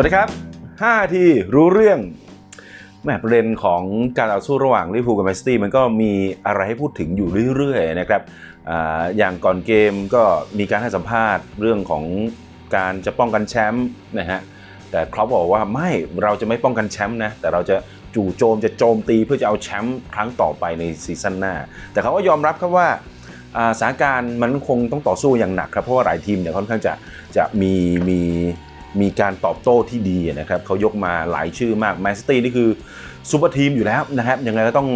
วัสดีครับ5ที่รู้เรื่องแหมประเด็นของการต่อสู้ระหว่างลิเวอร์พูลกับแมนซิตี้มันก็มีอะไรให้พูดถึงอยู่เรื่อยๆนะครับออย่างก่อนเกมก็มีการให้สัมภาษณ์เรื่องของการจะป้องกันแชมป์นะฮะแต่ครอปบอกว่าไม่เราจะไม่ป้องกันแชมป์นะแต่เราจะจู่โจมจะโจมตีเพื่อจะเอาแชมป์ครั้งต่อไปในซีซั่นหน้า แต่เขาก็ยอมรับครับว่าอ่าสถานการณ์มันคงต้องต่อสู้อย่างหนักครับเพราะว่าหลายทีมเนี่ยค่อนข้างจะจะมีมี มีการตอบโต้ที่ดีนะครับเขายกมาหลายชื่อมากแมนซิตี้นี่คือซูเปอร์ทีมอยู่แล้วนะครับยังไงก็ต้อง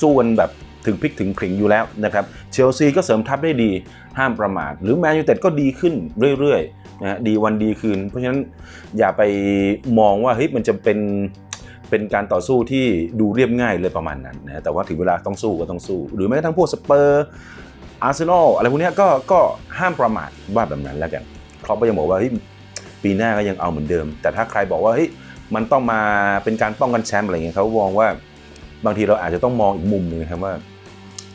สู้กันแบบถึงพลิกถึงขริงอยู่แล้วนะครับเชลซีก็เสริมทัพได้ดีห้ามประมาท หรือแมนยูเต็ดก็ดีขึ้นเรื่อยๆนะฮะดีวันดีคืน เพราะฉะนั้นอย่าไปมองว่าเฮ้ยมันจะเป็นเป็นการต่อสู้ที่ดูเรียบง่ายเลยประมาณนั้นนะแต่ว่าถึงเวลาต้องสู้ก็ต้องสู้ หรือแม้กระทั่งพวกสเปอร์อาร์เซนอลอะไรพวกนี้ก็ก็ห้ามประมาทว่าแบบนั้นแล้วกันครอปก็ยังบอกว่าเฮ้ย ปีหน้าก็ยังเอาเหมือนเดิม แต่ถ้าใครบอกว่าเฮ้ยมันต้องมาเป็นการป้องกันแชมป์อะไรเงี้ยเขามองว่าบางทีเราอาจจะต้องมองอีกมุมหนึ่งครับว่า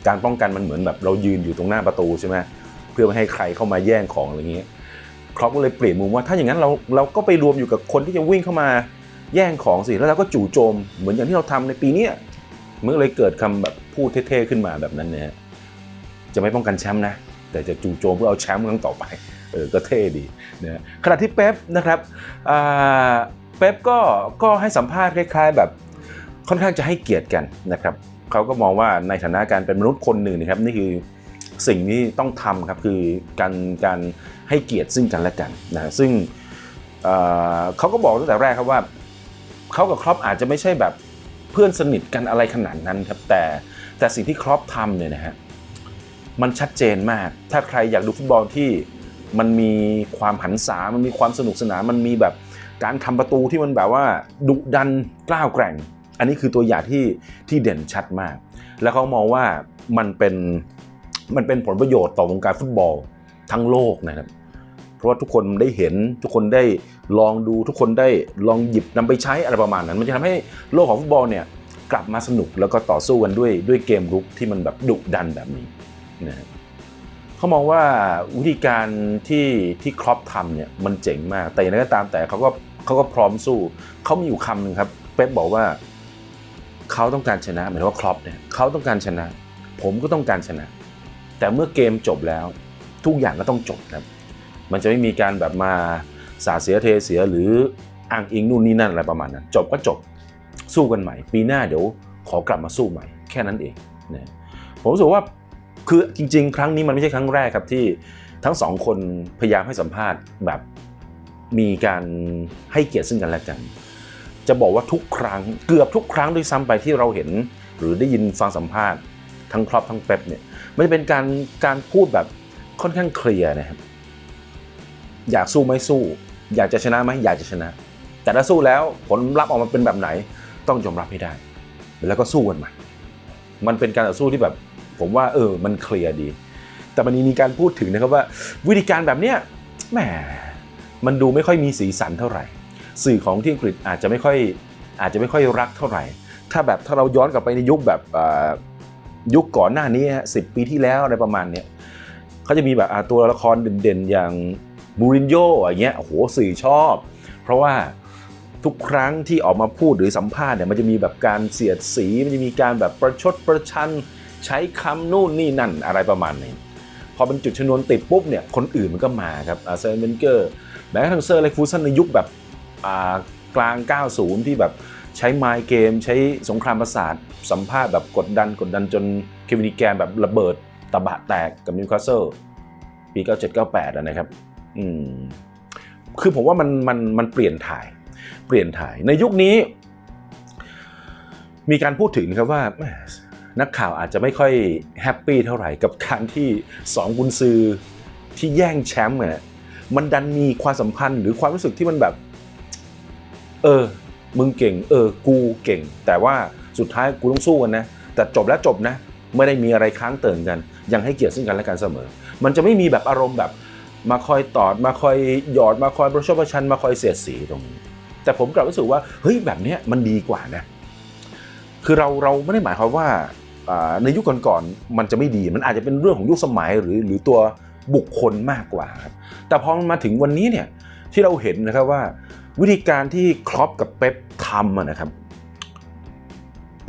การป้องกันมันเหมือนแบบเรายืนอยู่ตรงหน้าประตูใช่ไหมเพื่อไม่ให้ใครเข้ามาแย่งของอะไรเงี้ยครอปก็เลยเปลี่ยนมุมว่าถ้าอย่างนั้นเราเราก็ไปรวมอยู่กับคนที่จะวิ่งเข้ามาแย่งของสิแล้วเราก็จู่โจม เหมือนอย่างที่เราทำในปีนี้มันเลยเกิดคำแบบพูดเท่ๆขึ้นมาแบบนั้นเนี่ยจะไม่ป้องกันแชมป์นะ แต่จะจู่โจมเพื่อเอาแชมป์ครั้งต่อไป เออก็เท่ดีนะขณะที่เป๊ปนะครับเป๊ปก็ก็ให้สัมภาษณ์คล้ายๆ แบบค่อนข้างจะให้เกียรติกันนะครับเขาก็มองว่าในฐานะการเป็นมนุษย์คนหนึ่งนะครับนี่คือสิ่งที่ต้องทำครับคือการการให้เกียรติซึ่งกันและกันนะซึ่งเเขาก็บอกตั้งแต่แรกครับว่าเขากับครอปอาจจะไม่ใช่แบบเพื่อนสนิทกันอะไรขนาดนั้นครับแต่แต่สิ่งที่ครอปทำเนี่ยนะฮะมันชัดเจนมาก ถ้าใครอยากดูฟุตบอลที่ มันมีความหันษา มันมีความสนุกสนาน มันมีแบบการทำประตูที่มันแบบว่าดุดันกล้าวแกร่ง อันนี้คือตัวอย่างที่ที่เด่นชัดมาก แล้วเขามองว่ามันเป็นมันเป็นผลประโยชน์ต่อวงการฟุตบอลทั้งโลกนะครับ เพราะว่าทุกคนได้เห็นทุกคนได้ลองดูทุกคนได้ลองหยิบนำไปใช้อะไรประมาณนั้น มันจะทำให้โลกของฟุตบอลเนี่ยกลับมาสนุกแล้วก็ต่อสู้กันด้วยด้วยเกมรุกที่มันแบบดุดันแบบนี้นะครับ เขามองว่าวิธีการที่ที่ครอปทำเนี่ยมันเจ๋งมาก แต่อย่างไรก็ตามแต่เขาก็เขาก็พร้อมสู้ เขามีอยู่คำหนึ่งครับ เป๊ปบอกว่าเขาต้องการชนะหมายถึงว่าครอปเนี่ยเขาต้องการชนะ ผมก็ต้องการชนะ แต่เมื่อเกมจบแล้ว ทุกอย่างก็ต้องจบครับ มันจะไม่มีการแบบมาสาเสียเทเสียหรืออ้างอิงนู่นนี่นั่นอะไรประมาณนั้นจบก็จบสู้กันใหม่ ปีหน้าเดี๋ยวขอกลับมาสู้ใหม่ แค่นั้นเองนะผมรู้สึกว่า คือจริง ๆ ครั้งนี้มันไม่ใช่ครั้งแรกครับที่ทั้งสองคนพยายามให้สัมภาษณ์แบบมีการให้เกียรติซึ่งกันและกัน จะบอกว่าทุกครั้งเกือบทุกครั้งด้วยซ้ำไปที่เราเห็น หรือได้ยินฟังสัมภาษณ์ ทั้งครอปทั้งเป๊ปเนี่ยมันจะเป็นการการพูดแบบค่อนข้างเคลียร์นะครับอยากสู้ไหม่สู้ อยากจะชนะไหมอยากจะชนะ แต่ถ้าสู้แล้วผลลัพธ์ออกมาเป็นแบบไหน ต้องยอมรับให้ได้ แล้วก็สู้กันใหม่มันเป็นการต่อสู้ที่แบบ ผมว่าเออมันเคลียร์ดี แต่มันมีการพูดถึงนะครับว่าวิธีการแบบเนี้ยแหมมันดูไม่ค่อยมีสีสันเท่าไหร่ สื่อของที่อังกฤษอาจจะไม่ค่อยอาจจะไม่ค่อยรักเท่าไหร่ ถ้าแบบถ้าเราย้อนกลับไปในยุคแบบยุคก่อนหน้านี้สิบปีที่แล้วอะไรประมาณเนี้ยเขาจะมีแบบตัวละครเด่นๆ อย่างมูรินโญ่อย่างเงี้ยโหสื่อชอบ เพราะว่าทุกครั้งที่ออกมาพูดหรือสัมภาษณ์เนี่ยมันจะมีแบบการเสียดสี มันจะมีการแบบประชดประชัน ใช้คำนู่นนี่นั่นอะไรประมาณนี้ พอเป็นจุดชนวนติดปุ๊บเนี่ยคนอื่นมันก็มาครับอาเซนเบนเกอร์แม้กระทั่งเซอร์เล็กฟูสันในยุคแบบอ่ากลาง 90 ที่แบบใช้ไมล์เกม ใช้สงครามประสาทสัมภาษณ์แบบกดดันกดดันจนเควินดีแกนแบบระเบิดตะบะแตกกับนิวคาสเซิลปี 97-98นะครับ อืม คือผมว่ามันมันมันเปลี่ยนถ่าย เปลี่ยนถ่าย ในยุคนี้ มีการพูดถึงนะครับว่า นักข่าวอาจจะไม่ค่อยแฮปปี้เท่าไหร่กับการที่สองกุนซือที่แย่งแชมป์เนี่ยมันดันมีความสัมพันธ์หรือความรู้สึกที่มันแบบ เออ มึงเก่ง เออ กูเก่ง แต่ว่าสุดท้ายกูต้องสู้กันนะ แต่จบแล้วจบนะ ไม่ได้มีอะไรค้างเติ่งกัน ยังให้เกียรติซึ่งกันและกันเสมอ มันจะไม่มีแบบอารมณ์แบบ มาคอยตอด มาคอยหยอด มาคอยประชดประชัน มาคอยเสียดสีตรงนี้ แต่ผมกลับรู้สึกว่า เฮ้ย แบบเนี้ยมันดีกว่านะ คือเราเราไม่ได้หมายความว่า ในยุคก่อนๆมันจะไม่ดีมันอาจจะเป็นเรื่องของยุคสมัยหรือหรือตัวบุคคลมากกว่าครับแต่พอมาถึงวันนี้เนี่ยที่เราเห็นนะครับว่า วิธีการที่ครอปกับเป๊ปทำนะครับ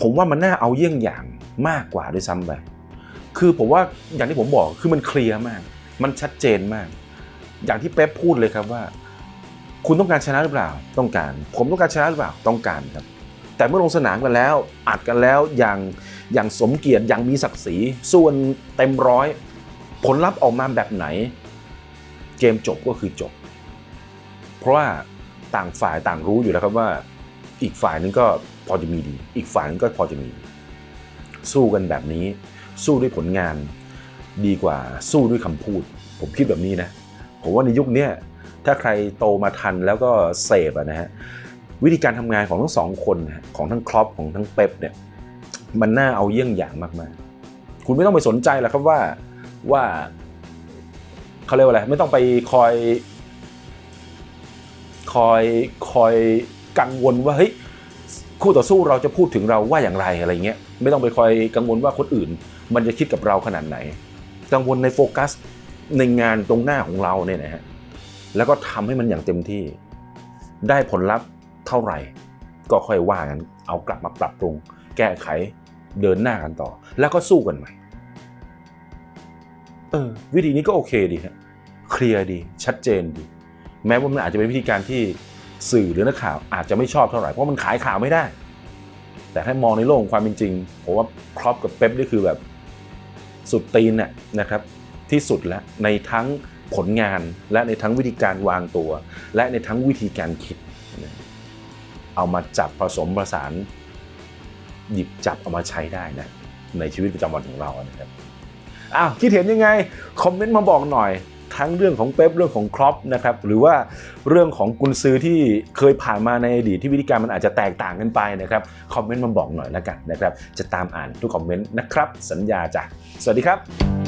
ผมว่ามันน่าเอาเยี่ยงอย่างมากกว่าด้วยซ้ำไปคือผมว่าอย่างที่ผมบอกคือมันเคลียร์มาก มันชัดเจนมาก อย่างที่เป๊ปพูดเลยครับว่า คุณต้องการชนะหรือเปล่า ต้องการ ผมต้องการชนะหรือเปล่า ต้องการครับ แต่เมื่อลงสนามกันแล้ว อัดกันแล้วอย่างอย่างสมเกียรติอย่างมีศักดิ์ศรีส่วนเต็มร้อย ผลลัพธ์ออกมาแบบไหน เกมจบก็คือจบ เพราะว่าต่างฝ่ายต่างรู้อยู่แล้วครับว่า อีกฝ่ายนึงก็พอจะมีดี อีกฝ่ายนึงก็พอจะมี สู้กันแบบนี้ สู้ด้วยผลงาน ดีกว่าสู้ด้วยคำพูด ผมคิดแบบนี้นะ ผมว่าในยุคนี้ถ้าใครโตมาทันแล้วก็เสพอะนะฮะ วิธีการทำงานของทั้งสองคนของทั้งครอปของทั้งเป๊ปเนี่ยมันน่าเอาเยี่ยงอย่างมากๆ คุณไม่ต้องไปสนใจหรอกครับว่าว่าเขาเรียกว่าอะไรไม่ต้องไปคอย คอยคอยกังวลว่าเฮ้ยคู่ต่อสู้เราจะพูดถึงเราว่าอย่างไรอะไรเงี้ยไม่ต้องไปคอยกังวลว่าคนอื่น มันจะคิดกับเราขนาดไหน กังวลในโฟกัสในงานตรงหน้าของเราเนี่ยนะฮะแล้วก็ทำให้มันอย่างเต็มที่ ได้ผลลัพธ์ เท่าไหร่ ก็ค่อยว่ากันเอากลับมาปรับปรุง แก้ไขเดินหน้ากันต่อ แล้วก็สู้กันใหม่เออวิธีนี้ก็โอเคดีฮะเคลียร์ดี ชัดเจนดี แม้ว่ามันอาจจะเป็นวิธีการที่สื่อหรือนักข่าวอาจจะไม่ชอบเท่าไหร่เพราะมันขายข่าวไม่ได้ แต่ถ้ามองในโลกของความเป็นจริงผมว่าครอปกับเป๊ปนี่คือแบบสุดตีนน่ะนะครับ ที่สุดแล้วในทั้งผลงานและในทั้งวิธีการวางตัว และในทั้งวิธีการคิดนะ เอามาจับผสมผสาน หยิบจับเอามาใช้ได้นะ ในชีวิตประจำวันของเรานะครับอ้าวคิดเห็นยังไง คอมเมนต์มาบอกหน่อย ทั้งเรื่องของเป๊ปเรื่องของครอปนะครับหรือว่าเรื่องของกุนซือที่เคยผ่านมาในอดีตที่วิธีการมันอาจจะแตกต่างกันไปนะครับคอมเมนต์มาบอกหน่อยแล้วกันนะครับจะตามอ่านทุกคอมเมนต์นะครับสัญญาจ้ะสวัสดีครับ